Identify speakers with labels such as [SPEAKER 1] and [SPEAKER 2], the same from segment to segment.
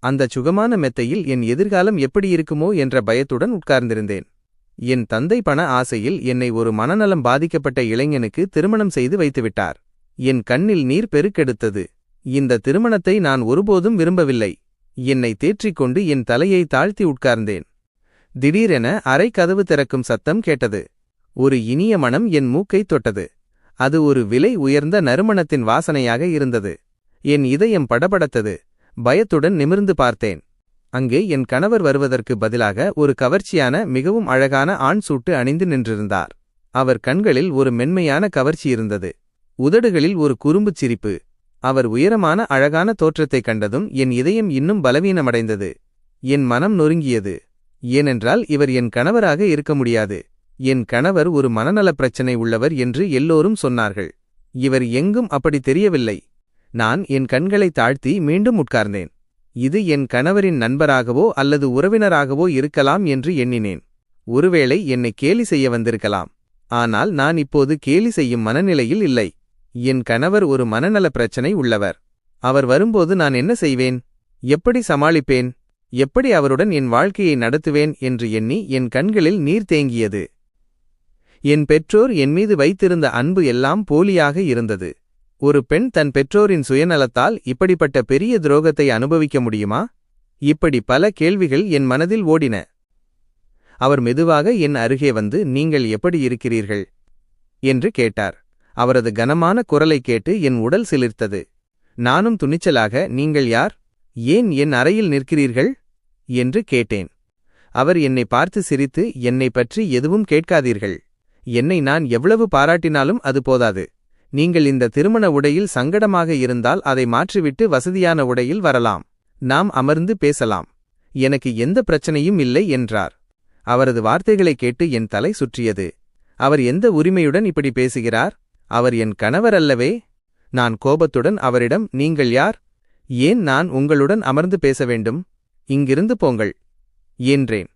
[SPEAKER 1] அந்தச் சுகமான மெத்தையில் என் எதிர்காலம் எப்படி இருக்குமோ என்ற பயத்துடன் உட்கார்ந்திருந்தேன். என் தந்தை பண ஆசையில் என்னை ஒரு மனநலம் பாதிக்கப்பட்ட இளைஞனுக்கு திருமணம் செய்து வைத்துவிட்டார். என் கண்ணில் நீர் பெருக்கெடுத்தது. இந்த திருமணத்தை நான் ஒருபோதும் விரும்பவில்லை. என்னை தேற்றிக்கொண்டு என் தலையை தாழ்த்தி உட்கார்ந்தேன். திடீரென அரை கதவு திறக்கும் சத்தம் கேட்டது. ஒரு இனிய மனம் என் மூக்கைத் தொட்டது. அது ஒரு விலை உயர்ந்த நறுமணத்தின் வாசனையாக இருந்தது. என் இதயம் படபடத்தது. பயத்துடன் நிமிர்ந்து பார்த்தேன். அங்கே என் கணவர் வருவதற்கு பதிலாக ஒரு கவர்ச்சியான மிகவும் அழகான ஆண் சூட்டு அணிந்து நின்றிருந்தார். அவர் கண்களில் ஒரு மென்மையான கவர்ச்சி இருந்தது. உதடுகளில் ஒரு குறும்புச் சிரிப்பு. அவர் உயரமான அழகான தோற்றத்தைக் கண்டதும் என் இதயம் இன்னும் பலவீனமடைந்தது. என் மனம் நொறுங்கியது. ஏனென்றால் இவர் என் கணவராக இருக்க முடியாது. என் கணவர் ஒரு மனநலப் பிரச்சனை உள்ளவர் என்று எல்லோரும் சொன்னார்கள். இவர் எங்கும் அப்படி தெரியவில்லை. நான் என் கண்களை தாழ்த்தி மீண்டும் உட்கார்ந்தேன். இது என் கணவரின் நண்பராகவோ அல்லது உறவினராகவோ இருக்கலாம் என்று எண்ணினேன். ஒருவேளை என்னை கேலி செய்ய வந்திருக்கலாம். ஆனால் நான் இப்போது கேலி செய்யும் மனநிலையில் இல்லை. என் கணவர் ஒரு மனநல பிரச்சனை உள்ளவர். அவர் வரும்போது நான் என்ன செய்வேன்? எப்படி சமாளிப்பேன்? எப்படி அவருடன் என் வாழ்க்கையை நடத்துவேன் என்று எண்ணி என் கண்களில் நீர் தேங்கியது. என் பெற்றோர் என் மீது வைத்திருந்த அன்பு எல்லாம் போலியாக இருந்தது. ஒரு பெண் தன் பெற்றோரின் சுயநலத்தால் இப்படிப்பட்ட பெரிய துரோகத்தை அனுபவிக்க முடியுமா? இப்படி பல கேள்விகள் என் மனதில் ஓடின. அவர் மெதுவாக என் அருகே வந்து நீங்கள் எப்படி இருக்கிறீர்கள்? என்று கேட்டார். அவரது கனமான குரலைக் கேட்டு என் உடல் சிலிர்த்தது. நானும் துணிச்சலாக நீங்கள் யார்? ஏன் என் அறையில் நிற்கிறீர்கள்? என்று கேட்டேன். அவர் என்னை பார்த்து சிரித்து என்னை பற்றி எதுவும் கேட்காதீர்கள். என்னை நான் எவ்வளவு பாராட்டினாலும் அது போதாது. நீங்கள் இந்த திருமண உடையில் சங்கடமாக இருந்தால் அதை மாற்றிவிட்டு வசதியான உடையில் வரலாம். நாம் அமர்ந்து பேசலாம். எனக்கு எந்த பிரச்சனையும் இல்லை என்றார். அவரது வார்த்தைகளைக் கேட்டு என் தலை சுற்றியது. அவர் எந்த உரிமையுடன் இப்படி பேசுகிறார்? அவர் என் கணவர் அல்லவே? நான் கோபத்துடன் அவரிடம் நீங்கள் யார்? ஏன் நான் உங்களுடன் அமர்ந்து பேச வேண்டும்? இங்கிருந்து போங்கள். என்றேன்.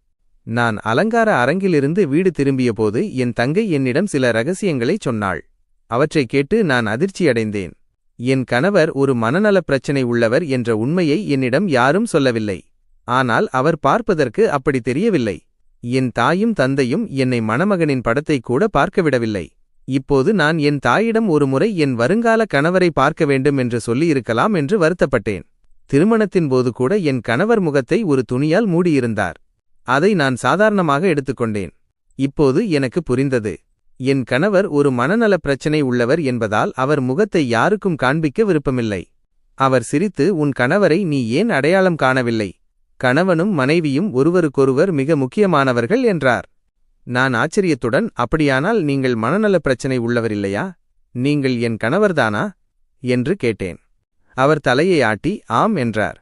[SPEAKER 1] நான் அலங்கார அரங்கிலிருந்து வீடு திரும்பியபோது என் தங்கை என்னிடம் சில ரகசியங்களைச் சொன்னாள். அவற்றைக் கேட்டு நான் அதிர்ச்சியடைந்தேன். என் கணவர் ஒரு மனநலப் பிரச்சனை உள்ளவர் என்ற உண்மையை என்னிடம் யாரும் சொல்லவில்லை. ஆனால் அவர் பார்ப்பதற்கு அப்படி தெரியவில்லை. என் தாயும் தந்தையும் என்னை மணமகனின் படத்தை கூட பார்க்கவிடவில்லை. இப்போது நான் என் தாயிடம் ஒருமுறை என் வருங்கால கணவரை பார்க்க வேண்டும் என்று சொல்லியிருக்கலாம் என்று வருத்தப்பட்டேன். திருமணத்தின் போது கூட என் கணவர் முகத்தை ஒரு துணியால் மூடியிருந்தார். அதை நான் சாதாரணமாக எடுத்துக்கொண்டேன். இப்போது எனக்கு புரிந்தது. என் கணவர் ஒரு மனநலப் பிரச்சனை உள்ளவர் என்பதால் அவர் முகத்தை யாருக்கும் காண்பிக்க விருப்பமில்லை. அவர் சிரித்து உன் கணவரை நீ ஏன் அடையாளம் காணவில்லை? கணவனும் மனைவியும் ஒருவருக்கொருவர் மிக முக்கியமானவர்கள் என்றார். நான் ஆச்சரியத்துடன் அப்படியானால் நீங்கள் மனநலப் பிரச்சனை உள்ளவரில்லையா? நீங்கள் என் கணவர்தானா? என்று கேட்டேன். அவர் தலையை ஆட்டி ஆம் என்றார்.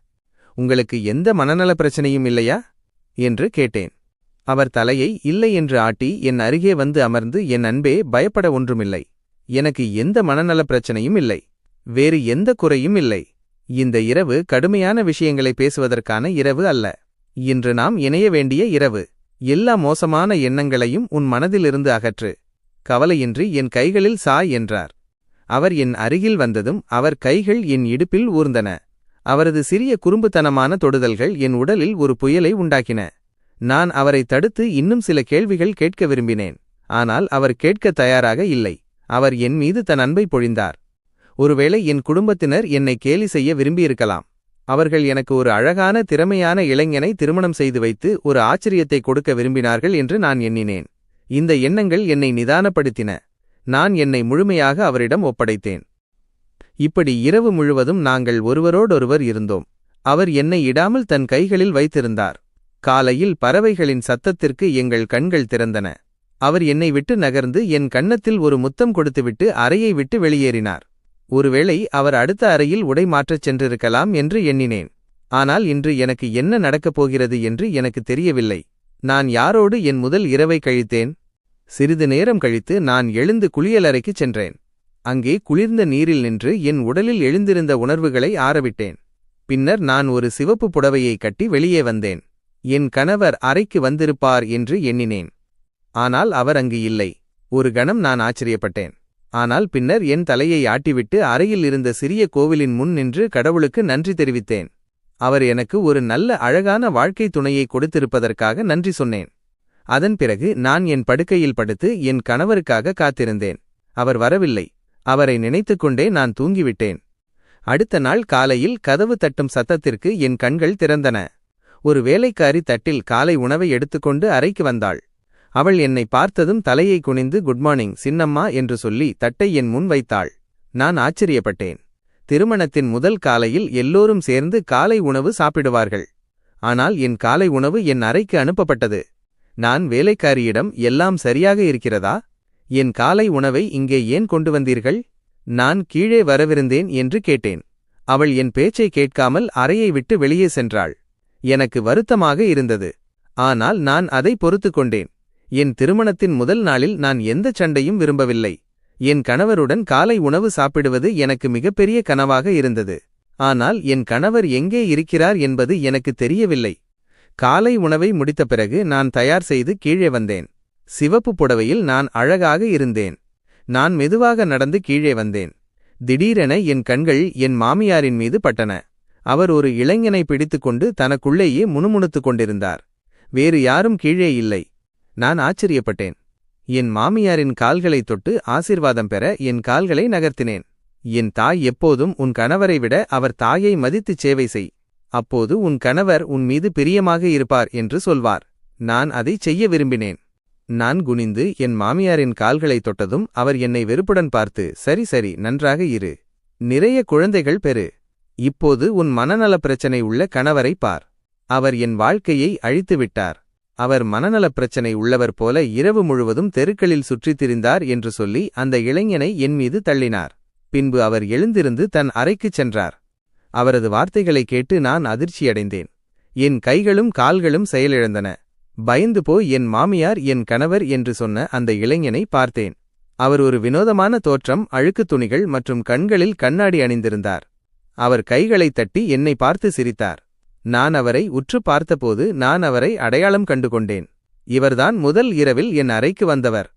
[SPEAKER 1] உங்களுக்கு எந்த மனநலப் பிரச்சனையும் இல்லையா? என்று கேட்டேன். அவர் தலையை இல்லை என்று ஆட்டி என் அருகே வந்து அமர்ந்து என் அன்பே பயப்பட ஒன்றுமில்லை. எனக்கு எந்த மனநலப் பிரச்சனையும் இல்லை. வேறு எந்த குறையும் இல்லை. இந்த இரவு கடுமையான விஷயங்களை பேசுவதற்கான இரவு அல்ல. இன்று நாம் இணைய வேண்டிய இரவு. எல்லா மோசமான எண்ணங்களையும் உன் மனதிலிருந்து அகற்று. கவலையின்றி என் கைகளில் சாய் என்றார். அவர் என் அருகில் வந்ததும் அவர் கைகள் என் இடுப்பில் ஊர்ந்தன. அவரது சிறிய குறும்புத்தனமான தொடுதல்கள் என் உடலில் ஒரு புயலை உண்டாக்கின. நான் அவரை தடுத்து இன்னும் சில கேள்விகள் கேட்க விரும்பினேன். ஆனால் அவர் கேட்க தயாராக இல்லை. அவர் என் மீது தன் அன்பை பொழிந்தார். ஒருவேளை என் குடும்பத்தினர் என்னை கேலி செய்ய விரும்பியிருக்கலாம். அவர்கள் எனக்கு ஒரு அழகான திறமையான இளைஞனை திருமணம் செய்து வைத்து ஒரு ஆச்சரியத்தை கொடுக்க விரும்பினார்கள் என்று நான் எண்ணினேன். இந்த எண்ணங்கள் என்னை நிதானப்படுத்தின. நான் என்னை முழுமையாக அவரிடம் ஒப்படைத்தேன். இப்படி இரவு முழுவதும் நாங்கள் ஒருவரோடொருவர் இருந்தோம். அவர் என்னை இடாமல் தன் கைகளில் வைத்திருந்தார். காலையில் பறவைகளின் சத்தத்திற்கு எங்கள் கண்கள் திறந்தன. அவர் என்னை விட்டு நகர்ந்து என் கன்னத்தில் ஒரு முத்தம் கொடுத்துவிட்டு அறையை விட்டு வெளியேறினார். ஒருவேளை அவர் அடுத்த அறையில் உடை மாற்றச் சென்றிருக்கலாம் என்று எண்ணினேன். ஆனால் இன்று எனக்கு என்ன நடக்கப் போகிறது என்று எனக்கு தெரியவில்லை. நான் யாரோடு என் முதல் இரவை கழித்தேன்? சிறிது நேரம் கழித்து நான் எழுந்து குளியலறைக்குச் சென்றேன். அங்கே குளிர்ந்த நீரில் நின்று என் உடலில் எழுந்திருந்த உணர்வுகளை ஆறவிட்டேன். பின்னர் நான் ஒரு சிவப்பு புடவையை கட்டி வெளியே வந்தேன். என் கணவர் அறைக்கு வந்திருப்பார் என்று எண்ணினேன். ஆனால் அவர் அங்கு இல்லை. ஒரு கணம் நான் ஆச்சரியப்பட்டேன். ஆனால் பின்னர் என் தலையை ஆட்டிவிட்டு அறையில் இருந்த சிறிய கோவிலின் முன் நின்று கடவுளுக்கு நன்றி தெரிவித்தேன். அவர் எனக்கு ஒரு நல்ல அழகான வாழ்க்கை துணையை கொடுத்திருப்பதற்காக நன்றி சொன்னேன். அதன் பிறகு நான் என் படுக்கையில் படுத்து என் கணவருக்காக காத்திருந்தேன். அவர் வரவில்லை. அவரை நினைத்துக்கொண்டே நான் தூங்கிவிட்டேன். அடுத்த நாள் காலையில் கதவு தட்டும் சத்தத்திற்கு என் கண்கள் திறந்தன. ஒரு வேலைக்காரி தட்டில் காலை உணவை எடுத்துக்கொண்டு அறைக்கு வந்தாள். அவள் என்னை பார்த்ததும் தலையை குனிந்து குட் மார்னிங் சின்னம்மா என்று சொல்லி தட்டை என் முன் வைத்தாள். நான் ஆச்சரியப்பட்டேன். திருமணத்தின் முதல் காலையில் எல்லோரும் சேர்ந்து காலை உணவு சாப்பிடுவார்கள். ஆனால் என் காலை உணவு என் அறைக்கு அனுப்பப்பட்டது. நான் வேலைக்காரியிடம் எல்லாம் சரியாக இருக்கிறதா? என் காலை உணவை இங்கே ஏன் கொண்டு வந்தீர்கள்? நான் கீழே வரவிருந்தேன் என்று கேட்டேன். அவள் என் பேச்சை கேட்காமல் அறையை விட்டு வெளியே சென்றாள். எனக்கு வருத்தமாக இருந்தது. ஆனால் நான் அதை பொறுத்து கொண்டேன். என் திருமணத்தின் முதல் நாளில் நான் எந்த சண்டையும் விரும்பவில்லை. என் கணவருடன் காலை உணவு சாப்பிடுவது எனக்கு மிகப்பெரிய கனவாக இருந்தது. ஆனால் என் கணவர் எங்கே இருக்கிறார் என்பது எனக்கு தெரியவில்லை. காலை உணவை முடித்த பிறகு நான் தயார் செய்து கீழே வந்தேன். சிவப்பு புடவையில் நான் அழகாக இருந்தேன். நான் மெதுவாக நடந்து கீழே வந்தேன். திடீரென என் கண்கள் என் மாமியாரின் மீது பட்டன. அவர் ஒரு இளைஞனை பிடித்துக்கொண்டு தனக்குள்ளேயே முணுமுணுத்துக் கொண்டிருந்தார். வேறு யாரும் கீழே இல்லை. நான் ஆச்சரியப்பட்டேன். என் மாமியாரின் கால்களைத் தொட்டு ஆசிர்வாதம் பெற என் கால்களை நகர்த்தினேன். என் தாய் எப்போதும் உன் கணவரை விட அவர் தாயை மதித்துச் சேவை செய். அப்போது உன் கணவர் உன் மீது பிரியமாக இருப்பார் என்று சொல்வார். நான் அதை செய்ய விரும்பினேன். நான் குனிந்து என் மாமியாரின் கால்களை தொட்டதும் அவர் என்னை வெறுப்புடன் பார்த்து சரி சரி நன்றாக இரு. நிறைய குழந்தைகள் பெறு. இப்போது உன் மனநலப் பிரச்சனை உள்ள கணவரை பார். அவர் என் வாழ்க்கையை அழித்துவிட்டார். அவர் மனநலப் பிரச்சனை உள்ளவர் போல இரவு முழுவதும் தெருக்களில் சுற்றித் திரிந்தார் என்று சொல்லி அந்த இளைஞனை என் மீது தள்ளினார். பின்பு அவர் எழுந்திருந்து தன் அறைக்குச் சென்றார். அவரது வார்த்தைகளைக் கேட்டு நான் அதிர்ச்சியடைந்தேன். என் கைகளும் கால்களும் செயலிழந்தன. பயந்து போய் என் மாமியார் என் கணவர் என்று சொன்ன அந்த இளைஞனை பார்த்தேன். அவர் ஒரு வினோதமான தோற்றம் அழுக்குத் துணிகள் மற்றும் கண்களில் கண்ணாடி அணிந்திருந்தார். அவர் கைகளைத் தட்டி என்னை பார்த்து சிரித்தார். நான் அவரை உற்று பார்த்தபோது நான் அவரை அடையாளம் கண்டுகொண்டேன். இவர்தான் முதல் இரவில் என் அறைக்கு வந்தவர்.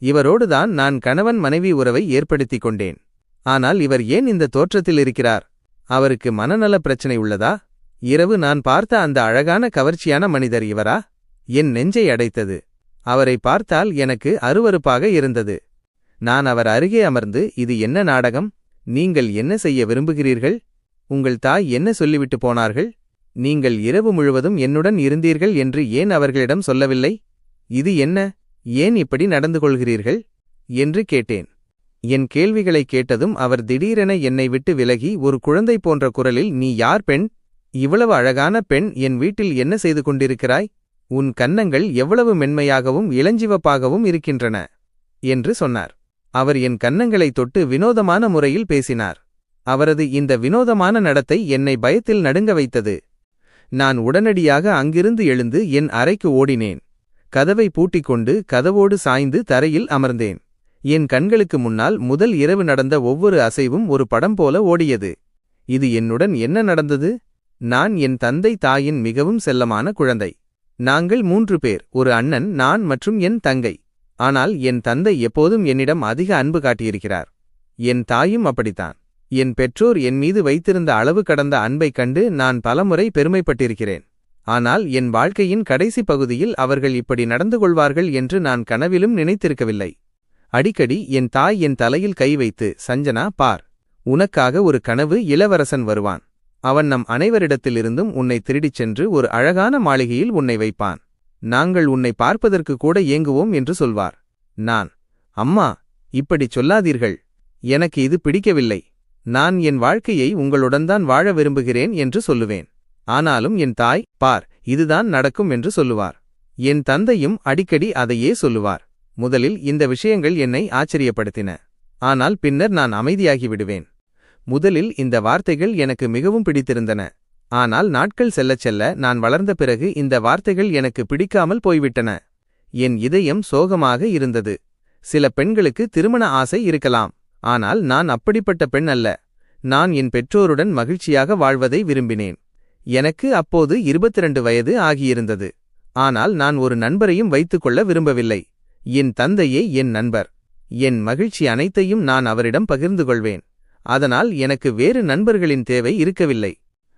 [SPEAKER 1] இவரோடுதான் நான் கணவன் மனைவி உறவை ஏற்படுத்திக் கொண்டேன். ஆனால் இவர் ஏன் இந்த தோற்றத்தில் இருக்கிறார்? அவருக்கு மனநல பிரச்சனை உள்ளதா? இரவு நான் பார்த்த அந்த அழகான கவர்ச்சியான மனிதர் இவரா? என் நெஞ்சை அடைத்தது. அவரை பார்த்தால் எனக்கு அருவருப்பாக இருந்தது. நான் அவர் அருகே அமர்ந்து இது என்ன நாடகம்? நீங்கள் என்ன செய்ய விரும்புகிறீர்கள்? உங்கள் தாய் என்ன சொல்லிவிட்டு போனார்கள்? நீங்கள் இரவு முழுவதும் என்னுடன் இருந்தீர்கள் என்று ஏன் அவர்களிடம் சொல்லவில்லை? இது என்ன? ஏன் இப்படி நடந்து கொள்கிறீர்கள்? என்று கேட்டேன். என் கேள்விகளைக் கேட்டதும் அவர் திடீரென என்னை விட்டு விலகி ஒரு குழந்தை போன்ற குரலில் நீ யார் பெண்? இவ்வளவு அழகான பெண் என் வீட்டில் என்ன செய்து கொண்டிருக்கிறாய்? உன் கன்னங்கள் எவ்வளவு மென்மையாகவும் இளஞ்சிவப்பாகவும் இருக்கின்றன? என்று சொன்னார். அவர் என் கன்னங்களை தொட்டு வினோதமான முறையில் பேசினார். அவரது இந்த வினோதமான நடத்தை என்னை பயத்தில் நடுங்க வைத்தது. நான் உடனடியாக அங்கிருந்து எழுந்து என் அறைக்கு ஓடினேன். கதவை பூட்டிக்கொண்டு கதவோடு சாய்ந்து தரையில் அமர்ந்தேன். என் கண்களுக்கு முன்னால் முதல் இரவு நடந்த ஒவ்வொரு அசைவும் ஒரு படம் போல ஓடியது. இது என்னுடன் என்ன நடந்தது? நான் என் தந்தை தாயின் மிகவும் செல்லமான குழந்தை. நாங்கள் மூன்று பேர் ஒரு அண்ணன் நான் மற்றும் என் தங்கை. ஆனால் என் தந்தை எப்போதும் என்னிடம் அதிக அன்பு காட்டியிருக்கிறார். என் தாயும் அப்படித்தான். என் பெற்றோர் என் மீது வைத்திருந்த அளவு கடந்த அன்பைக் கண்டு நான் பலமுறை பெருமைப்பட்டிருக்கிறேன். ஆனால் என் வாழ்க்கையின் கடைசி பகுதியில் அவர்கள் இப்படி நடந்து கொள்வார்கள் என்று நான் கனவிலும் நினைத்திருக்கவில்லை. அடிக்கடி என் தாய் என் தலையில் கை வைத்து சஞ்சனா பார். உனக்காக ஒரு கனவு இளவரசன் வருவான். அவன் நம் அனைவரிடத்திலிருந்தும் உன்னை திருடிச் சென்று ஒரு அழகான மாளிகையில் உன்னை வைப்பான். நாங்கள் உன்னை பார்ப்பதற்கு கூட ஏங்குவோம் என்று சொல்வார். நான் அம்மா இப்படிச் சொல்லாதீர்கள். எனக்கு இது பிடிக்கவில்லை. நான் என் வாழ்க்கையை உங்களுடன்தான் வாழ விரும்புகிறேன் என்று சொல்லுவேன். ஆனாலும் என் தாய் பார் இதுதான் நடக்கும் என்று சொல்லுவார். என் தந்தையும் அடிக்கடி அதையே சொல்லுவார். முதலில் இந்த விஷயங்கள் என்னை ஆச்சரியப்படுத்தின. ஆனால் பின்னர் நான் அமைதியாகி விடுவேன் முதலில் இந்த வார்த்தைகள் எனக்கு மிகவும் பிடித்திருந்தன. ஆனால் நாட்கள் செல்லச் செல்ல நான் வளர்ந்த பிறகு இந்த வார்த்தைகள் எனக்கு பிடிக்காமல் போய்விட்டன. என் இதயம் சோகமாக இருந்தது. சில பெண்களுக்கு திருமண ஆசை இருக்கலாம். ஆனால் நான் அப்படிப்பட்ட பெண் அல்ல. நான் என் பெற்றோருடன் மகிழ்ச்சியாக வாழ்வதை விரும்பினேன். எனக்கு அப்போது இருபத்திரண்டு வயது ஆகியிருந்தது. ஆனால் நான் ஒரு நண்பரையும் வைத்துக்கொள்ள விரும்பவில்லை. என் தந்தையே என் நண்பர். என் மகிழ்ச்சி அனைத்தையும் நான் அவரிடம் பகிர்ந்து கொள்வேன். அதனால் எனக்கு வேறு நண்பர்களின் தேவை இருக்கவில்லை.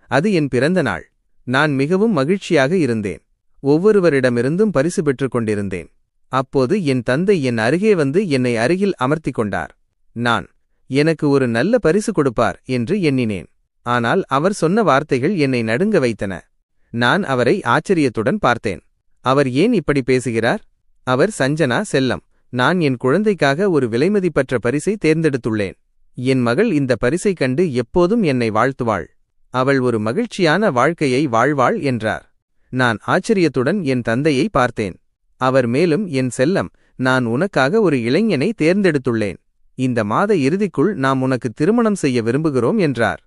[SPEAKER 1] அது என் பிறந்த நாள். நான் மிகவும் மகிழ்ச்சியாக இருந்தேன். ஒவ்வொருவரிடமிருந்தும் பரிசு பெற்றுக் கொண்டிருந்தேன். அப்போது என் தந்தை என் அருகே வந்து என்னை அருகில் அமர்த்திக் கொண்டார். நான் எனக்கு ஒரு நல்ல பரிசு கொடுப்பார் என்று எண்ணினேன். ஆனால் அவர் சொன்ன வார்த்தைகள் என்னை நடுங்க வைத்தன. நான் அவரை ஆச்சரியத்துடன் பார்த்தேன். அவர் ஏன் இப்படி பேசுகிறார்? அவர் சஞ்சனா செல்லம். நான் என் குழந்தைக்காக ஒரு விலைமதிப்பற்ற பரிசை தேர்ந்தெடுத்துள்ளேன். என் மகள் இந்த பரிசை கண்டு எப்போதும் என்னை வாழ்த்துவாள். அவள் ஒரு மகிழ்ச்சியான வாழ்க்கையை வாழ்வாள் என்றார். நான் ஆச்சரியத்துடன் என் தந்தையை பார்த்தேன். அவர் மேலும் என் செல்லம் நான் உனக்காக ஒரு இளைஞனை தேர்ந்தெடுத்துள்ளேன். இந்த மாத இறுதிக்குள் நாம் உனக்கு திருமணம் செய்ய விரும்புகிறோம் என்றார்.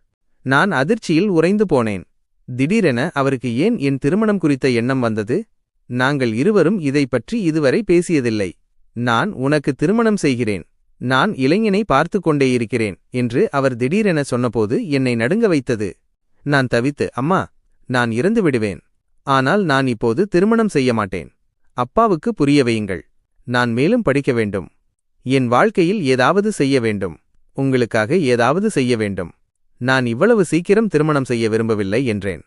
[SPEAKER 1] நான் அதிர்ச்சியில் உறைந்து போனேன். திடீரென அவருக்கு ஏன் என் திருமணம் குறித்த எண்ணம் வந்தது? நாங்கள் இருவரும் இதை பற்றி இதுவரை பேசியதில்லை. நான் உனக்கு திருமணம் செய்கிறேன். நான் இளைஞனை பார்த்து கொண்டே இருக்கிறேன் என்று அவர் திடீரென சொன்னபோது என்னை நடுங்க வைத்தது. நான் தவித்து அம்மா நான் இறந்து விடுவேன். ஆனால் நான் இப்போது திருமணம் செய்ய மாட்டேன். அப்பாவுக்கு புரிய வையுங்கள். நான் மேலும் படிக்க வேண்டும். என் வாழ்க்கையில் ஏதாவது செய்ய வேண்டும். உங்களுக்காக ஏதாவது செய்ய வேண்டும். நான் இவ்வளவு சீக்கிரம் திருமணம் செய்ய விரும்பவில்லை என்றேன்.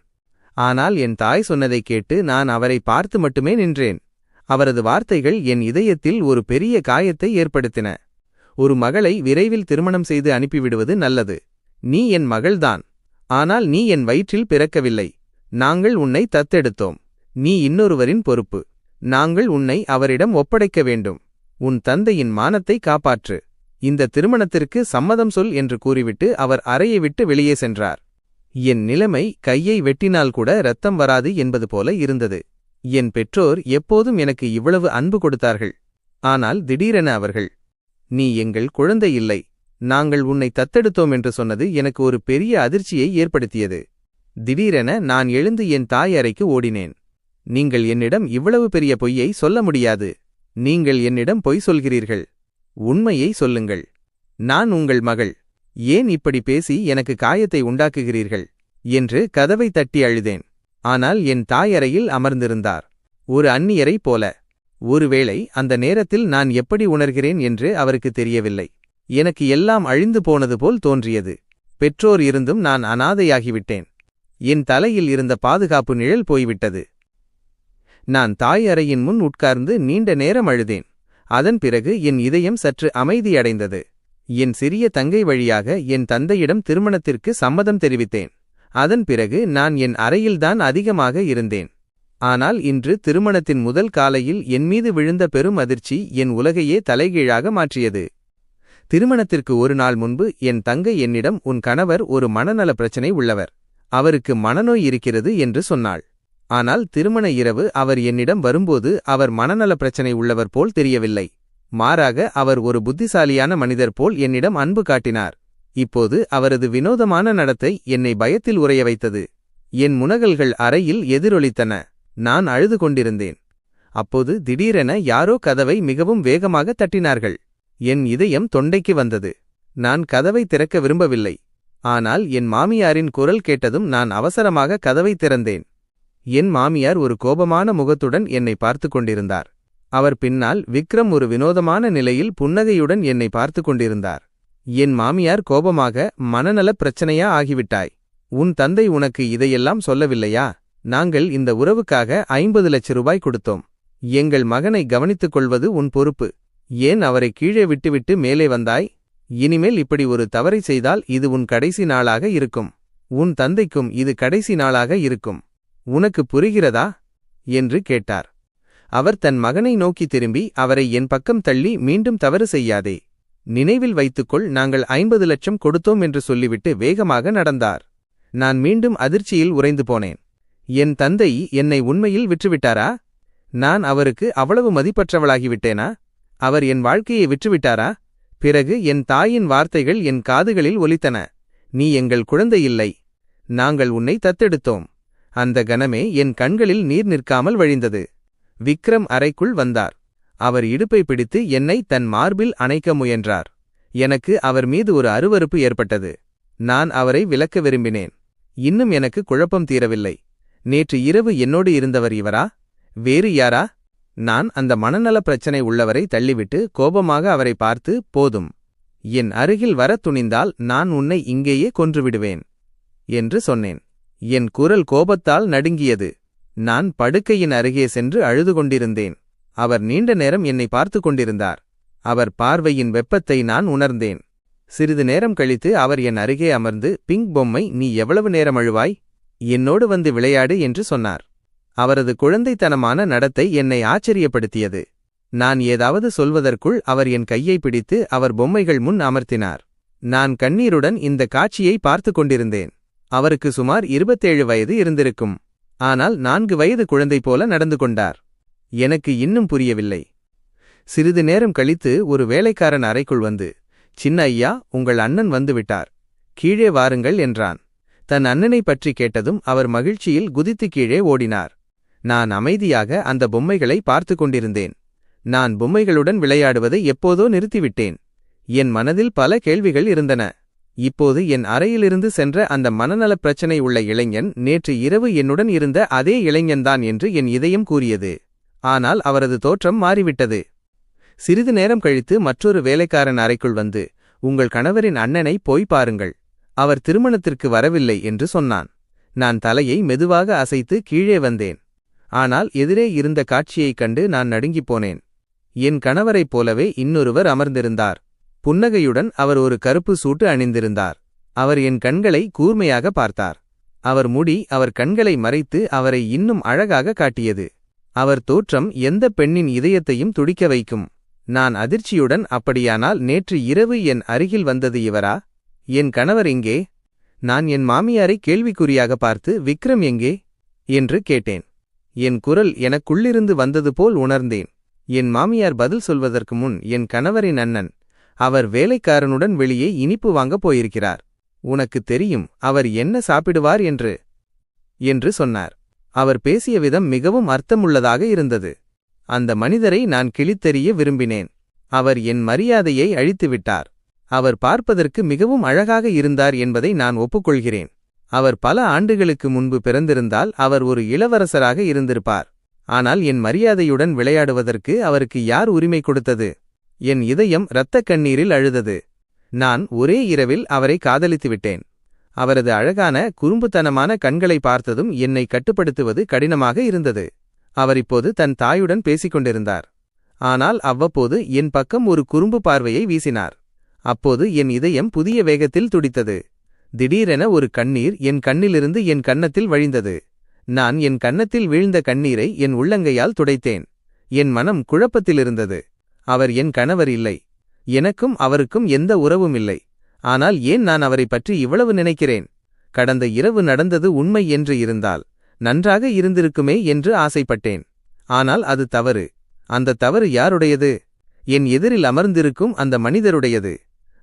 [SPEAKER 1] ஆனால் என் தாய் சொன்னதைக் கேட்டு நான் அவரை பார்த்து மட்டுமே நின்றேன். அவரது வார்த்தைகள் என் இதயத்தில் ஒரு பெரிய காயத்தை ஏற்படுத்தின. ஒரு மகளை விரைவில் திருமணம் செய்து அனுப்பிவிடுவது நல்லது. நீ என் மகள்தான். ஆனால் நீ என் வயிற்றில் பிறக்கவில்லை. நாங்கள் உன்னை தத்தெடுத்தோம். நீ இன்னொருவரின் பொறுப்பு. நாங்கள் உன்னை அவரிடம் ஒப்படைக்க வேண்டும். உன் தந்தையின் மானத்தை காப்பாற்று. இந்த திருமணத்திற்கு சம்மதம் சொல் என்று கூறிவிட்டு அவர் அறையை விட்டு வெளியே சென்றார். என் நிலைமை கையை வெட்டினால் கூட ரத்தம் வராது என்பது போல இருந்தது. என் பெற்றோர் எப்போதும் எனக்கு இவ்வளவு அன்பு கொடுத்தார்கள். ஆனால் திடீரென அவர்கள் நீ எங்கள் குழந்தை இல்லை. நாங்கள் உன்னை தத்தெடுத்தோம் என்று சொன்னது எனக்கு ஒரு பெரிய அதிர்ச்சியை ஏற்படுத்தியது. திடீரென நான் எழுந்து என் தாய் அறைக்கு ஓடினேன். நீங்கள் என்னிடம் இவ்வளவு பெரிய பொய்யை சொல்ல முடியாது. நீங்கள் என்னிடம் பொய் சொல்கிறீர்கள். உண்மையை சொல்லுங்கள். நான் உங்கள் மகள். ஏன் இப்படி பேசி எனக்கு காயத்தை உண்டாக்குகிறீர்கள்? என்று கதவை தட்டி அழுதேன். ஆனால் என் தாயறையில் அமர்ந்திருந்தார். ஒரு அந்நியரை போல. ஒருவேளை அந்த நேரத்தில் நான் எப்படி உணர்கிறேன் என்று அவருக்கு தெரியவில்லை. எனக்கு எல்லாம் அழிந்து போனது போல் தோன்றியது. பெற்றோர் இருந்தும் நான் அனாதையாகிவிட்டேன். என் தலையில் இருந்த பாதுகாப்பு நிழல் போய்விட்டது. நான் தாய் அறையின் முன் உட்கார்ந்து நீண்ட நேரம் அழுதேன். அதன் பிறகு என் இதயம் சற்று அமைதியடைந்தது. என் சிறிய தங்கை வழியாக என் தந்தையிடம் திருமணத்திற்கு சம்மதம் தெரிவித்தேன். அதன் பிறகு நான் என் அறையில்தான் அதிகமாக இருந்தேன். ஆனால் இன்று திருமணத்தின் முதல் காலையில் என் மீது விழுந்த பெரும் அதிர்ச்சி என் உலகையே தலைகீழாக மாற்றியது. திருமணத்திற்கு ஒரு நாள் முன்பு என் தங்கை என்னிடம் உன் கணவர் ஒரு மனநல பிரச்சனை உள்ளவர். அவருக்கு மனநோய் இருக்கிறது என்று சொன்னாள். ஆனால் திருமண இரவு அவர் என்னிடம் வரும்போது அவர் மனநல பிரச்சனை உள்ளவர் போல் தெரியவில்லை. மாறாக அவர் ஒரு புத்திசாலியான மனிதர் போல் என்னிடம் அன்பு காட்டினார். இப்போது அவரது வினோதமான நடத்தை என்னை பயத்தில் உறைய வைத்தது. என் முனகல்கள் அறையில் எதிரொலித்தன. நான் அழுது கொண்டிருந்தேன். அப்போது திடீரென யாரோ கதவை மிகவும் வேகமாக தட்டினார்கள். என் இதயம் தொண்டைக்கு வந்தது. நான் கதவை திறக்க விரும்பவில்லை. ஆனால் என் மாமியாரின் குரல் கேட்டதும் நான் அவசரமாக கதவை திறந்தேன். என் மாமியார் ஒரு கோபமான முகத்துடன் என்னை பார்த்து கொண்டிருந்தார். அவர் பின்னால் விக்ரம் ஒரு வினோதமான நிலையில் புன்னகையுடன் என்னை பார்த்து கொண்டிருந்தார். என் மாமியார் கோபமாக மனநலப் பிரச்சனையா ஆகிவிட்டாய். உன் தந்தை உனக்கு இதையெல்லாம் சொல்லவில்லையா? நாங்கள் இந்த உறவுக்காக ஐம்பது லட்ச ரூபாய் கொடுத்தோம். எங்கள் மகனை கவனித்துக் கொள்வது உன் பொறுப்பு. ஏன் அவரை கீழே விட்டுவிட்டு மேலே வந்தாய்? இனிமேல் இப்படி ஒரு தவறை செய்தால் இது உன் கடைசி நாளாக இருக்கும். உன் தந்தைக்கும் இது கடைசி நாளாக இருக்கும். உனக்கு புரிகிறதா? என்று கேட்டார். அவர் தன் மகனை நோக்கி திரும்பி அவரை என் பக்கம் தள்ளி மீண்டும் தவறு செய்யாதே. நினைவில் வைத்துக்கொள் நாங்கள் ஐம்பது லட்சம் கொடுத்தோம் என்று சொல்லிவிட்டு வேகமாக நடந்தார். நான் மீண்டும் அதிர்ச்சியில் உறைந்து போனேன். என் தந்தை என்னை உண்மையில் விற்றுவிட்டாரா நான் அவருக்கு அவ்வளவு மதிப்பற்றவளாகிவிட்டேனா? அவர் என் வாழ்க்கையை விற்றுவிட்டாரா? பிறகு என் தாயின் வார்த்தைகள் என் காதுகளில் ஒலித்தன. நீ எங்கள் குழந்தை இல்லை. நாங்கள் உன்னை தத்தெடுத்தோம். அந்த கணமே என் கண்களில் நீர் நிற்காமல் வழிந்தது. விக்ரம் அறைக்குள் வந்தார். அவர் இடுப்பை பிடித்து என்னை தன் மார்பில் அணைக்க முயன்றார். எனக்கு அவர் மீது ஒரு அருவறுப்பு ஏற்பட்டது. நான் அவரை விலக்க விரும்பினேன். இன்னும் எனக்கு குழப்பம் தீரவில்லை. நேற்று இரவு என்னோடு இருந்தவர் இவரா? வேறு யாரா? நான் அந்த மனநல பிரச்சனை உள்ளவரை தள்ளிவிட்டு கோபமாக அவரை பார்த்து போதும். என் அருகில் வரத் துணிந்தால் நான் உன்னை இங்கேயே கொன்றுவிடுவேன். என்று சொன்னேன். என் குரல் கோபத்தால் நடுங்கியது. நான் படுக்கையின் அருகே சென்று அழுது கொண்டிருந்தேன். அவர் நீண்ட நேரம் என்னை பார்த்து கொண்டிருந்தார். அவர் பார்வையின் வெப்பத்தை நான் உணர்ந்தேன். சிறிது நேரம் கழித்து அவர் என் அருகே அமர்ந்து பிங்க் பொம்மை நீ எவ்வளவு நேரம் அழுவாய்? என்னோடு வந்து விளையாடு என்று சொன்னார். அவரது குழந்தைத்தனமான நடத்தை என்னை ஆச்சரியப்படுத்தியது. நான் ஏதாவது சொல்வதற்குள் அவர் என் கையை பிடித்து அவர் பொம்மைகள் முன் அமர்த்தினார். நான் கண்ணீருடன் இந்த காட்சியை பார்த்து கொண்டிருந்தேன். அவருக்கு சுமார் இருபத்தேழு வயது இருந்திருக்கும். ஆனால் நான்கு வயது குழந்தை போல நடந்து கொண்டார். எனக்கு இன்னும் புரியவில்லை. சிறிது நேரம் கழித்து ஒரு வேலைக்காரன் அறைக்குள் வந்து சின்ன ஐயா உங்கள் அண்ணன் வந்துவிட்டார். கீழே வாருங்கள் என்றான். தன் அண்ணனை பற்றி கேட்டதும் அவர் மகிழ்ச்சியில் குதித்து கீழே ஓடினார். நான் அமைதியாக அந்த பொம்மைகளை பார்த்து கொண்டிருந்தேன். நான் பொம்மைகளுடன் விளையாடுவதை எப்போதோ நிறுத்திவிட்டேன். என் மனதில் பல கேள்விகள் இருந்தன. இப்போது என் அறையிலிருந்து சென்ற அந்த மனநலப் பிரச்சனை உள்ள இளைஞன் நேற்று இரவு என்னுடன் இருந்த அதே இளைஞன்தான் என்று என் இதயம் கூறியது. ஆனால் அவரது தோற்றம் மாறிவிட்டது. சிறிது நேரம் கழித்து மற்றொரு வேலைக்காரன் அறைக்குள் வந்து உங்கள் கணவரின் அண்ணனை போய் பாருங்கள். அவர் திருமணத்திற்கு வரவில்லை என்று சொன்னான். நான் தலையை மெதுவாக அசைத்து கீழே வந்தேன். ஆனால் எதிரே இருந்த காட்சியைக் கண்டு நான் நடுங்கிப் போனேன். என் கணவரைப் போலவே இன்னொருவர் அமர்ந்திருந்தார். புன்னகையுடன் அவர் ஒரு கருப்பு சூட்டு அணிந்திருந்தார். அவர் என் கண்களை கூர்மையாக பார்த்தார். அவர் முடி அவர் கண்களை மறைத்து அவரை இன்னும் அழகாக காட்டியது. அவர் தோற்றம் எந்த பெண்ணின் இதயத்தையும் துடிக்க வைக்கும். நான் அதிர்ச்சியுடன் அப்படியானால் நேற்று இரவு என் அருகில் வந்தது இவரா? என் கணவர் எங்கே? நான் என் மாமியாரை கேள்விக்குறியாக பார்த்து விக்ரம் எங்கே? என்று கேட்டேன். என் குரல் எனக்குள்ளிருந்து வந்தது போல் உணர்ந்தேன். என் மாமியார் பதில் சொல்வதற்கு முன் என் கணவரின் அண்ணன் அவர் வேலைக்காரனுடன் வெளியே இனிப்பு வாங்கப் போயிருக்கிறார். உனக்கு தெரியும் அவர் என்ன சாப்பிடுவார் என்று என்று சொன்னார். அவர் பேசிய விதம் மிகவும் அர்த்தமுள்ளதாக இருந்தது. அந்த மனிதரை நான் கிழித்தெறிய விரும்பினேன். அவர் என் மரியாதையை அழித்துவிட்டார். அவர் பார்ப்பதற்கு மிகவும் அழகாக இருந்தார் என்பதை நான் ஒப்புக்கொள்கிறேன். அவர் பல ஆண்டுகளுக்கு முன்பு பிறந்திருந்தால் அவர் ஒரு இளவரசராக இருந்திருப்பார். ஆனால் என் மரியாதையுடன் விளையாடுவதற்கு அவருக்கு யார் உரிமை கொடுத்தது? என் இதயம் இரத்தக் கண்ணீரில் அழுதது. நான் ஒரே இரவில் அவரை காதலித்துவிட்டேன். அவரது அழகான குறும்புத்தனமான கண்களை பார்த்ததும் என்னை கட்டுப்படுத்துவது கடினமாக இருந்தது. அவர் இப்போது தன் தாயுடன் பேசிக்கொண்டிருந்தார். ஆனால் அவ்வப்போது என் பக்கம் ஒரு குறும்பு பார்வையை வீசினார். அப்போது என் இதயம் புதிய வேகத்தில் துடித்தது. திடீரென ஒரு கண்ணீர் என் கண்ணிலிருந்து என் கன்னத்தில் வழிந்தது. நான் என் கன்னத்தில் வீழ்ந்த கண்ணீரை என் உள்ளங்கையால் துடைத்தேன். என் மனம் குழப்பத்திலிருந்தது. அவர் என் கணவர் இல்லை. எனக்கும் அவருக்கும் எந்த உறவும் இல்லை. ஆனால் ஏன் நான் அவரை பற்றி இவ்வளவு நினைக்கிறேன்? கடந்த இரவு நடந்தது உண்மை என்று இருந்தால் நன்றாக இருந்திருக்குமே என்று ஆசைப்பட்டேன். ஆனால் அது தவறு. அந்த தவறு யாருடையது? என் எதிரில் அமர்ந்திருக்கும் அந்த மனிதருடையது.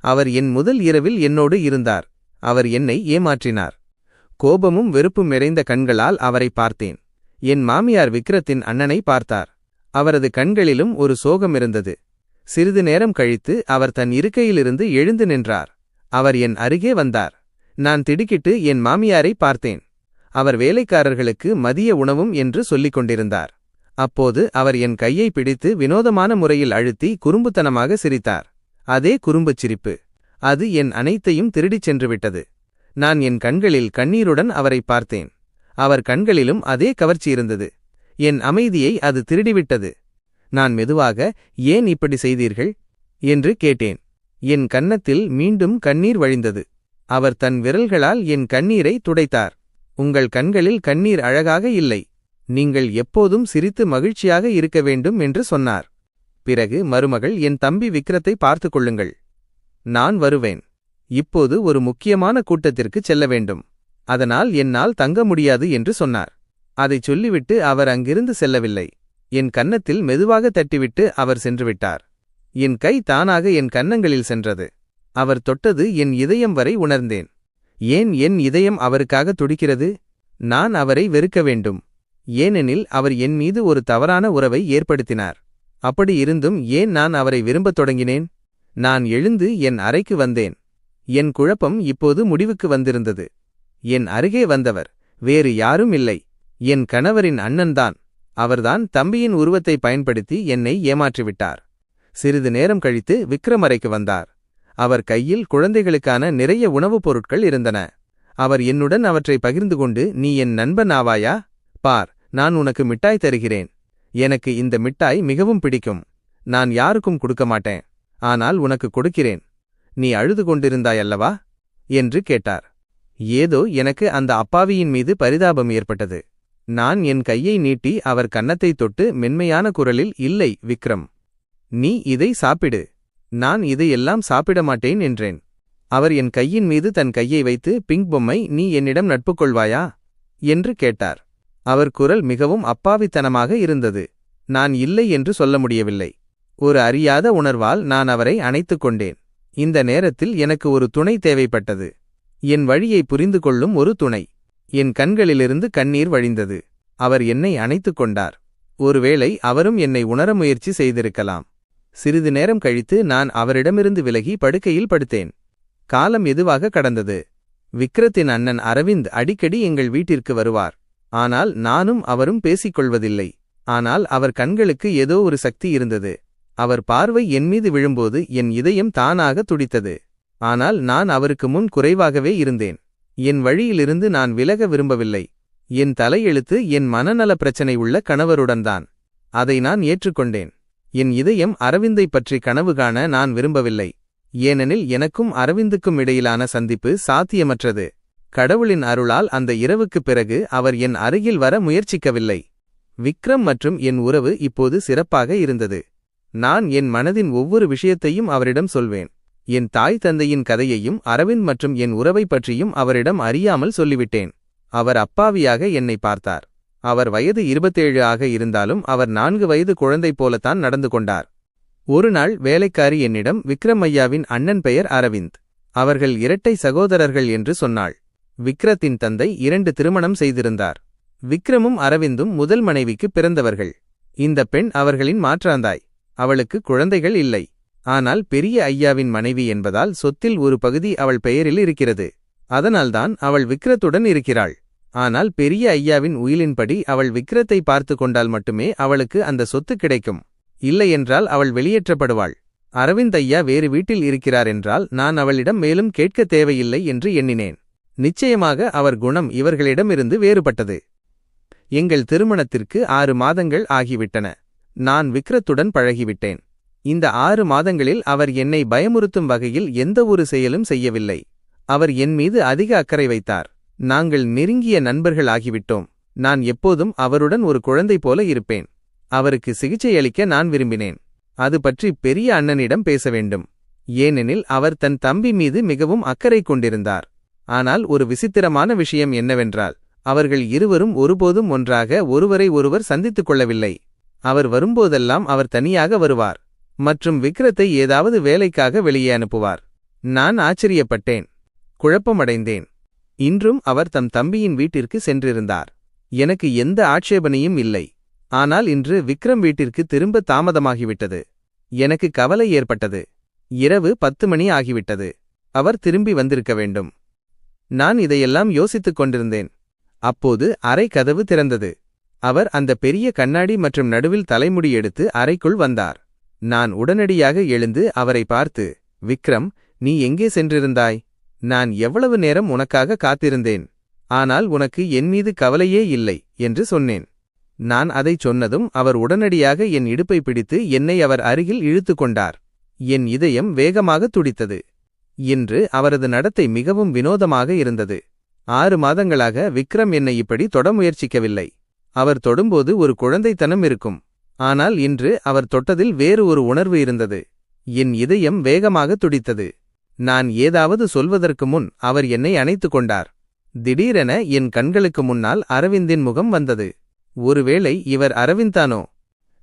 [SPEAKER 1] அவர் என் முதல் இரவில் என்னோடு இருந்தார். அவர் என்னை ஏமாற்றினார். கோபமும் வெறுப்பும் நிறைந்த கண்களால் அவரை பார்த்தேன். என் மாமியார் விக்ரத்தின் அண்ணனை பார்த்தார். அவரது கண்களிலும் ஒரு சோகம் இருந்தது. சிறிது நேரம் கழித்து அவர் தன் இருக்கையிலிருந்து எழுந்து நின்றார். அவர் என் அருகே வந்தார். நான் திடுக்கிட்டு என் மாமியாரை பார்த்தேன். அவர் வேலைக்காரர்களுக்கு மதிய உணவும் என்று சொல்லிக் கொண்டிருந்தார். அப்போது அவர் என் கையை பிடித்து வினோதமான முறையில் அழுத்தி குறும்புத்தனமாக சிரித்தார். அதே குறும்புச் சிரிப்பு அது என் அனைத்தையும் திருடிச் சென்றுவிட்டது. நான் என் கண்களில் கண்ணீருடன் அவரை பார்த்தேன். அவர் கண்களிலும் அதே கவர்ச்சி இருந்தது. என் அமைதியை அது திருடிவிட்டது. நான் மெதுவாக ஏன் இப்படி செய்தீர்கள்? என்று கேட்டேன். என் கன்னத்தில் மீண்டும் கண்ணீர் வழிந்தது. அவர் தன் விரல்களால் என் கண்ணீரை துடைத்தார். உங்கள் கண்களில் கண்ணீர் அழகாக இல்லை. நீங்கள் எப்போதும் சிரித்து மகிழ்ச்சியாக இருக்க வேண்டும் என்று சொன்னார். பிறகு மருமகள் என் தம்பி விக்ரத்தை பார்த்து கொள்ளுங்கள். நான் வருவேன். இப்போது ஒரு முக்கியமான கூட்டத்திற்குச் செல்ல வேண்டும். அதனால் என்னால் தங்க முடியாது என்று சொன்னார். அதைச் சொல்லிவிட்டு அவர் அங்கிருந்து செல்லவில்லை. என் கன்னத்தில் மெதுவாக தட்டிவிட்டு அவர் சென்றுவிட்டார். என் கை தானாக என் கன்னங்களில் சென்றது. அவர் தொட்டது என் இதயம் வரை உணர்ந்தேன். ஏன் என் இதயம் அவருக்காக துடிக்கிறது? நான் அவரை வெறுக்க வேண்டும். ஏனெனில் அவர் என் மீது ஒரு தவறான உறவை ஏற்படுத்தினார். அப்படி இருந்தும் ஏன் நான் அவரை விரும்பத் தொடங்கினேன்? நான் எழுந்து என் அறைக்கு வந்தேன். என் குழப்பம் இப்போது முடிவுக்கு வந்திருந்தது. என் அருகே வந்தவர் வேறு யாரும் இல்லை. என் கணவரின் அண்ணன்தான் அவர்தான் தம்பியின் உருவத்தை பயன்படுத்தி என்னை ஏமாற்றிவிட்டார். சிறிது நேரம் கழித்து விக்ரம் அறைக்கு வந்தார். அவர் கையில் குழந்தைகளுக்கான நிறைய உணவுப் பொருட்கள் இருந்தன. அவர் என்னுடன் அவற்றை பகிர்ந்து கொண்டு நீ என் நண்பன் ஆவாயா? பார் நான் உனக்கு மிட்டாய் தருகிறேன். எனக்கு இந்த மிட்டாய் மிகவும் பிடிக்கும். நான் யாருக்கும் கொடுக்க மாட்டேன். ஆனால் உனக்கு கொடுக்கிறேன். நீ அழுது கொண்டிருந்தாய் அல்லவா என்று கேட்டார். ஏதோ எனக்கு அந்த அப்பாவியின் மீது பரிதாபம் ஏற்பட்டது. நான் என் கையை நீட்டி அவர் கன்னத்தை தொட்டு மென்மையான குரலில் இல்லை விக்ரம். நீ இதை சாப்பிடு. நான் இதையெல்லாம் சாப்பிட மாட்டேன் என்றேன். அவர் என் கையின் மீது தன் கையை வைத்து பிங்க் பொம்மை நீ என்னிடம் நட்பு கொள்வாயா? என்று கேட்டார். அவர் குரல் மிகவும் அப்பாவித்தனமாக இருந்தது. நான் இல்லை என்று சொல்ல முடியவில்லை. ஒரு அறியாத உணர்வால் நான் அவரை அணைத்துக் கொண்டேன். இந்த நேரத்தில் எனக்கு ஒரு துணை தேவைப்பட்டது. என் வழியை புரிந்து கொள்ளும் ஒரு துணை. என் கண்களிலிருந்து கண்ணீர் வழிந்தது. அவர் என்னை அணைத்துக் கொண்டார். ஒருவேளை அவரும் என்னை உணர முயற்சி செய்திருக்கலாம். சிறிது நேரம் கழித்து நான் அவரிடமிருந்து விலகி படுக்கையில் படுத்தேன். காலம் எதுவாக கடந்தது. விக்ரத்தின் அண்ணன் அரவிந்த் அடிக்கடி எங்கள் வீட்டிற்கு வருவார். ஆனால் நானும் அவரும் பேசிக்கொள்வதில்லை ஆனால் அவர் கண்களுக்கு ஏதோ ஒரு சக்தி இருந்தது. அவர் பார்வை என் மீது விழும்போது என் இதயம் தானாக துடித்தது. ஆனால் நான் அவருக்கு முன் குறைவாகவே இருந்தேன். என் வழியிலிருந்து நான் விலக விரும்பவில்லை. என் தலையெழுத்து என் மனநல பிரச்சனை உள்ள கணவருடன்தான் அதை நான் ஏற்றுக்கொண்டேன். என் இதயம் அரவிந்தை பற்றி கனவு காண நான் விரும்பவில்லை. ஏனெனில் எனக்கும் அரவிந்துக்கும் இடையிலான சந்திப்பு சாத்தியமற்றது. கடவுளின் அருளால் அந்த இரவுக்குப் பிறகு அவர் என் அருகில் வர முயற்சிக்கவில்லை. விக்ரம் மற்றும் என் உறவு இப்போது சிறப்பாக இருந்தது. நான் என் மனதின் ஒவ்வொரு விஷயத்தையும் அவரிடம் சொல்வேன். என் தாய் தந்தையின் கதையையும் அரவிந்த் மற்றும் என் உறவை பற்றியும் அவரிடம் அறியாமல் சொல்லிவிட்டேன். அவர் அப்பாவியாக என்னை பார்த்தார். அவர் வயது இருபத்தேழு ஆக இருந்தாலும் அவர் நான்கு வயது குழந்தை போலத்தான் நடந்து கொண்டார். ஒரு நாள் வேலைக்காரி என்னிடம் விக்ரம் ஐயாவின் அண்ணன் பெயர் அரவிந்த். அவர்கள் இரட்டை சகோதரர்கள் என்று சொன்னாள். விக்ரத்தின் தந்தை இரண்டு திருமணம் செய்திருந்தார். விக்ரமும் அரவிந்தும் முதல் மனைவிக்கு பிறந்தவர்கள். இந்த பெண் அவர்களின் மாற்றாந்தாய். அவளுக்கு குழந்தைகள் இல்லை. ஆனால் பெரிய ஐயாவின் மனைவி என்பதால் சொத்தில் ஒரு பகுதி அவள் பெயரில் இருக்கிறது. அதனால்தான் அவள் விக்ரத்துடன் இருக்கிறாள். ஆனால் பெரிய ஐயாவின் உயிலின்படி அவள் விக்ரத்தை பார்த்து கொண்டால் மட்டுமே அவளுக்கு அந்த சொத்து கிடைக்கும். இல்லையென்றால் அவள் வெளியேற்றப்படுவாள். அரவிந்த் ஐயா வேறு வீட்டில் இருக்கிறார் என்றால் நான் அவளிடம் மேலும் கேட்க தேவையில்லை என்று எண்ணினேன். நிச்சயமாக அவர் குணம் இவர்களிடமிருந்து வேறுபட்டது. எங்கள் திருமணத்திற்கு ஆறு மாதங்கள் ஆகிவிட்டன. நான் விக்ரத்துடன் பழகிவிட்டேன். இந்த ஆறு மாதங்களில் அவர் என்னை பயமுறுத்தும் வகையில் எந்த ஒரு செயலும் செய்யவில்லை. அவர் என் மீது அதிக அக்கறை வைத்தார். நாங்கள் நெருங்கிய நண்பர்கள் ஆகிவிட்டோம். நான் எப்போதும் அவருடன் ஒரு குழந்தை போல இருப்பேன். அவருக்கு சிகிச்சையளிக்க நான் விரும்பினேன். அது பற்றி பெரிய அண்ணனிடம் பேச வேண்டும். ஏனெனில் அவர் தன் தம்பி மீது மிகவும் அக்கறை கொண்டிருந்தார். ஆனால் ஒரு விசித்திரமான விஷயம் என்னவென்றால் அவர்கள் இருவரும் ஒருபோதும் ஒன்றாக ஒருவரை ஒருவர் சந்தித்துக் கொள்ளவில்லை. அவர் வரும்போதெல்லாம் அவர் தனியாக வருவார் மற்றும் விக்ரத்தை ஏதாவது வேலைக்காக வெளியே அனுப்புவார். நான் ஆச்சரியப்பட்டேன் குழப்பமடைந்தேன். இன்றும் அவர் தம் தம்பியின் வீட்டிற்கு சென்றிருந்தார். எனக்கு எந்த ஆட்சேபனையும் இல்லை. ஆனால் இன்று விக்ரம் வீட்டிற்கு திரும்ப தாமதமாகிவிட்டது. எனக்கு கவலை ஏற்பட்டது. இரவு பத்து மணி ஆகிவிட்டது. அவர் திரும்பி வந்திருக்க வேண்டும். நான் இதையெல்லாம் யோசித்துக் கொண்டிருந்தேன். அப்போது அறை கதவு திறந்தது. அவர் அந்த பெரிய கண்ணாடி மற்றும் நடுவில் தலைமுடி எடுத்து அறைக்குள் வந்தார். நான் உடனடியாக எழுந்து அவரை பார்த்து விக்ரம் நீ எங்கே சென்றிருந்தாய்? நான் எவ்வளவு நேரம் உனக்காக காத்திருந்தேன். ஆனால் உனக்கு என் மீது கவலையே இல்லை என்று சொன்னேன். நான் அதைச் சொன்னதும் அவர் உடனடியாக என் இடுப்பை பிடித்து என்னை அவர் அருகில் இழுத்து கொண்டார். என் இதயம் வேகமாக துடித்தது. இன்று அவரது நடத்தை மிகவும் வினோதமாக இருந்தது. ஆறு மாதங்களாக விக்ரம் என்னை இப்படி தொட முயற்சிக்கவில்லை. அவர் தொடும்போது ஒரு குழந்தைத்தனம் இருக்கும். ஆனால் இன்று அவர் தொட்டதில் வேறு ஒரு உணர்வு இருந்தது. என் இதயம் வேகமாக துடித்தது. நான் ஏதாவது சொல்வதற்கு முன் அவர் என்னை அணைத்துக் கொண்டார். திடீரென என் கண்களுக்கு முன்னால் அரவிந்தின் முகம் வந்தது. ஒருவேளை இவர் அரவிந்தானோ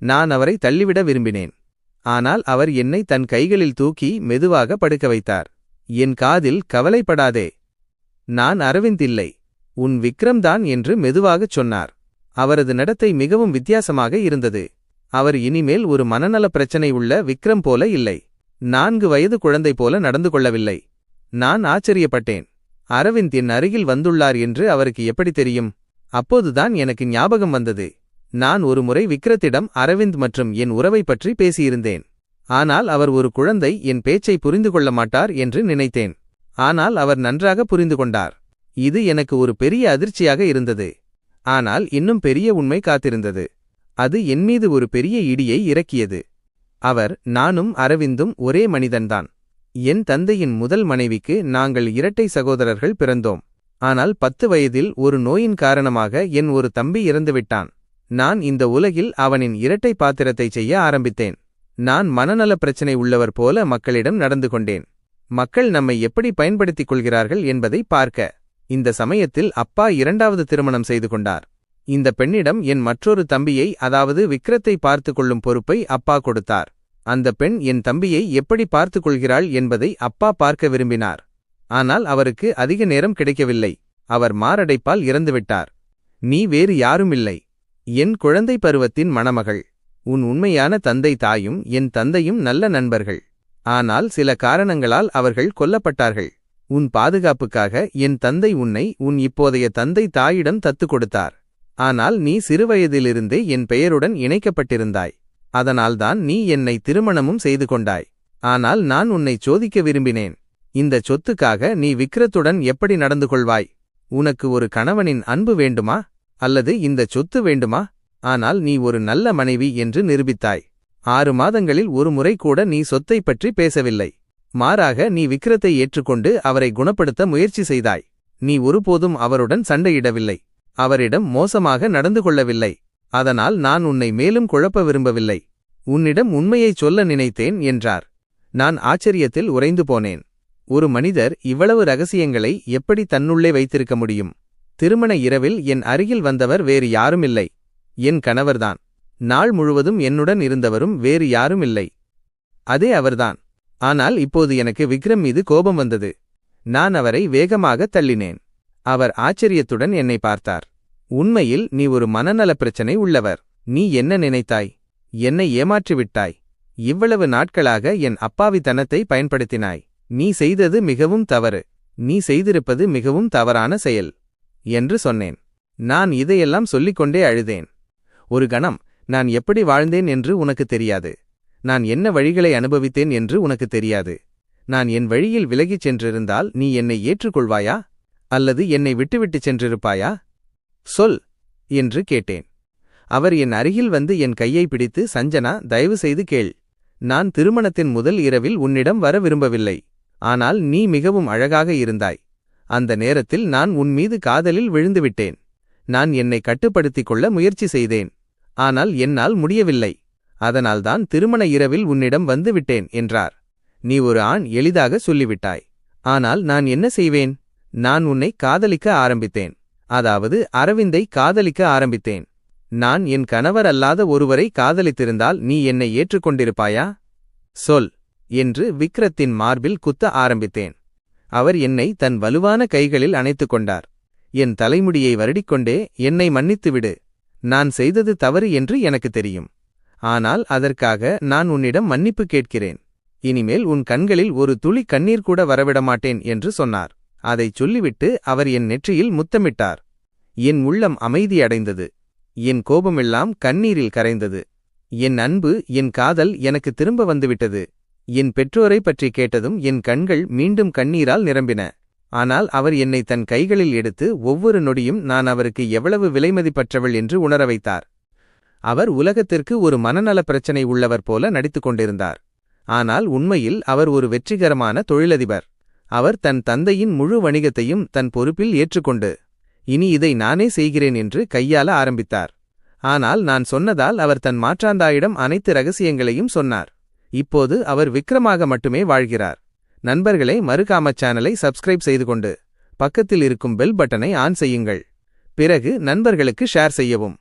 [SPEAKER 1] நான் அவரை தள்ளிவிட விரும்பினேன். ஆனால் அவர் என்னை தன் கைகளில் தூக்கி மெதுவாக படுக்க வைத்தார். என் காதில் கவலைப்படாதே. நான் அரவிந்த் இல்லை. உன் விக்ரம்தான் என்று மெதுவாகச் சொன்னார். அவரது நடத்தை மிகவும் வித்தியாசமாக இருந்தது. அவர் இனிமேல் ஒரு மனநல பிரச்சனை உள்ள விக்ரம் போல இல்லை. நான்கு வயது குழந்தை போல நடந்து கொள்ளவில்லை. நான் ஆச்சரியப்பட்டேன். அரவிந்த் என் அருகில் வந்துள்ளார் என்று அவருக்கு எப்படி தெரியும்? அப்போதுதான் எனக்கு ஞாபகம் வந்தது. நான் ஒருமுறை விக்ரத்திடம் அரவிந்த் மற்றும் என் உறவை பற்றி பேசியிருந்தேன். ஆனால் அவர் ஒரு குழந்தை என் பேச்சை புரிந்து கொள்ள மாட்டார் என்று நினைத்தேன். ஆனால் அவர் நன்றாக புரிந்து கொண்டார். இது எனக்கு ஒரு பெரிய அதிர்ச்சியாக இருந்தது. ஆனால் இன்னும் பெரிய உண்மை காத்திருந்தது. அது என்மீது ஒரு பெரிய இடியை இறக்கியது. அவர் நானும் அரவிந்தும் ஒரே மனிதன்தான். என் தந்தையின் முதல் மனைவிக்கு நாங்கள் இரட்டை சகோதரர்கள் பிறந்தோம். ஆனால் பத்து வயதில் ஒரு நோயின் காரணமாக என் ஒரு தம்பி இறந்துவிட்டான். நான் இந்த உலகில் அவனின் இரட்டை பாத்திரத்தை செய்ய ஆரம்பித்தேன். நான் மனநல பிரச்சனை உள்ளவர் போல மக்களிடம் நடந்து கொண்டேன். மக்கள் நம்மை எப்படி பயன்படுத்திக் கொள்கிறார்கள் என்பதை பார்க்க. இந்த சமயத்தில் அப்பா இரண்டாவது திருமணம் செய்து கொண்டார். இந்த பெண்ணிடம் என் மற்றொரு தம்பியை அதாவது விக்ரத்தை பார்த்து கொள்ளும் பொறுப்பை அப்பா கொடுத்தார். அந்த பெண் என் தம்பியை எப்படி பார்த்து கொள்கிறாள் என்பதை அப்பா பார்க்க விரும்பினார். ஆனால் அவருக்கு அதிக நேரம் கிடைக்கவில்லை. அவர் மாரடைப்பால் இறந்துவிட்டார். நீ வேறு யாருமில்லை. என் குழந்தை பருவத்தின் மணமகள். உன் உண்மையான தந்தை தாயும் என் தந்தையும் நல்ல நண்பர்கள். ஆனால் சில காரணங்களால் அவர்கள் கொல்லப்பட்டார்கள். உன் பாதுகாப்புக்காக என் தந்தை உன்னை உன் இப்போதைய தந்தை தாயிடம் தத்து கொடுத்தார். ஆனால் நீ சிறுவயதிலிருந்தே என் பெயருடன் இணைக்கப்பட்டிருந்தாய். அதனால்தான் நீ என்னை திருமணமும் செய்து கொண்டாய். ஆனால் நான் உன்னை சோதிக்க விரும்பினேன். இந்த சொத்துக்காக நீ விக்ரத்துடன் எப்படி நடந்து கொள்வாய்? உனக்கு ஒரு கணவனின் அன்பு வேண்டுமா? அல்லது இந்த சொத்து வேண்டுமா? ஆனால் நீ ஒரு நல்ல மனைவி என்று நிரூபித்தாய். ஆறு மாதங்களில் ஒரு முறை கூட நீ சொத்தை பற்றி பேசவில்லை. மாறாக நீ விக்ரத்தை ஏற்றுக்கொண்டு அவரை குணப்படுத்த முயற்சி செய்தாய். நீ ஒருபோதும் அவருடன் சண்டையிடவில்லை. அவரிடம் மோசமாக நடந்து கொள்ளவில்லை. அதனால் நான் உன்னை மேலும் குழப்ப விரும்பவில்லை. உன்னிடம் உண்மையைச் சொல்ல நினைத்தேன் என்றார். நான் ஆச்சரியத்தில் உறைந்து போனேன். ஒரு மனிதர் இவ்வளவு ரகசியங்களை எப்படி தன்னுள்ளே வைத்திருக்க முடியும்? திருமண இரவில் என் அருகில் வந்தவர் வேறு யாருமில்லை. என் கணவர்தான். நாள் முழுவதும் என்னுடன் இருந்தவரும் வேறு யாரும் இல்லை அதே அவர்தான். ஆனால் இப்போது எனக்கு விக்ரம் மீது கோபம் வந்தது. நான் அவரை வேகமாக தள்ளினேன். அவர் ஆச்சரியத்துடன் என்னை பார்த்தார். உண்மையில் நீ ஒரு மனநலப் பிரச்சனை உள்ளவர். நீ என்ன நினைத்தாய்? என்னை ஏமாற்றிவிட்டாய். இவ்வளவு நாட்களாக என் அப்பாவித்தனத்தை பயன்படுத்தினாய். நீ செய்தது மிகவும் தவறு. நீ செய்திருப்பது மிகவும் தவறான செயல். என்று சொன்னேன். நான் இதையெல்லாம் சொல்லிக்கொண்டே அழுதேன். ஒரு கணம் நான் எப்படி வாழ்ந்தேன் என்று உனக்கு தெரியாது. நான் என்ன வழிகளை அனுபவித்தேன் என்று உனக்கு தெரியாது. நான் என் வழியில் விலகிச் சென்றிருந்தால் நீ என்னை ஏற்றுக்கொள்வாயா? அல்லது என்னை விட்டுவிட்டுச் சென்றிருப்பாயா? சொல் என்று கேட்டேன். அவர் என் அருகில் வந்து என் கையை பிடித்து சஞ்சனா தயவு செய்து கேள். நான் திருமணத்தின் முதல் இரவில் உன்னிடம் வர விரும்பவில்லை. ஆனால் நீ மிகவும் அழகாக இருந்தாய். அந்த நேரத்தில் நான் உன் மீது காதலில் விழுந்துவிட்டேன். நான் என்னை கட்டுப்படுத்திக் கொள்ள முயற்சி செய்தேன். ஆனால் என்னால் முடியவில்லை. அதனால்தான் திருமண இரவில் உன்னிடம் வந்துவிட்டேன் என்றார். நீ ஒரு ஆண் எளிதாக சொல்லிவிட்டாய். ஆனால் நான் என்ன செய்வேன்? நான் உன்னை காதலிக்க ஆரம்பித்தேன். அதாவது அரவிந்தை காதலிக்க ஆரம்பித்தேன். நான் என் கணவர் அல்லாத ஒருவரை காதலித்திருந்தால் நீ என்னை ஏற்றுக்கொண்டிருப்பாயா? சொல் என்று விக்ரத்தின் மார்பில் குத்த ஆரம்பித்தேன். அவர் என்னை தன் வலுவான கைகளில் அணைத்துக் கொண்டார். என் தலைமுடியை வருடிக்கொண்டே என்னை மன்னித்துவிடு. நான் செய்தது தவறு என்று எனக்கு தெரியும். ஆனால் அதற்காக நான் உன்னிடம் மன்னிப்பு கேட்கிறேன். இனிமேல் உன் கண்களில் ஒரு துளி கண்ணீர் கூட வரவிடமாட்டேன் என்று சொன்னார். அதைச் சொல்லிவிட்டு அவர் என் நெற்றியில் முத்தமிட்டார். என் உள்ளம் அமைதியடைந்தது. என் கோபமெல்லாம் கண்ணீரில் கரைந்தது. என் அன்பு என் காதல் எனக்கு திரும்ப வந்துவிட்டது. என் பெற்றோரை பற்றி கேட்டதும் என் கண்கள் மீண்டும் கண்ணீரால் நிரம்பின. ஆனால் அவர் என்னை தன் கைகளில் எடுத்து ஒவ்வொரு நொடியும் நான் அவருக்கு எவ்வளவு விலைமதிப்பற்றவள் என்று உணர வைத்தார். அவர் உலகத்திற்கு ஒரு மனநல பிரச்சனை உள்ளவர் போல நடித்துக் கொண்டிருந்தார். ஆனால் உண்மையில் அவர் ஒரு வெற்றிகரமான தொழிலதிபர். அவர் தன் தந்தையின் முழு வணிகத்தையும் தன் பொறுப்பில் ஏற்றுக்கொண்டு இனி இதை நானே செய்கிறேன் என்று கையாள ஆரம்பித்தார். ஆனால் நான் சொன்னதால் அவர் தன் மாற்றாந்தாயிடம் அனைத்து ரகசியங்களையும் சொன்னார். இப்போது அவர் விக்ரமாக மட்டுமே வாழ்கிறார். நண்பர்களே மறுகாம சேனலை சப்ஸ்கிரைப் செய்து கொண்டு பக்கத்தில் இருக்கும் பெல் பட்டனை ஆன் செய்யுங்கள். பிறகு நண்பர்களுக்கு ஷேர் செய்யவும்.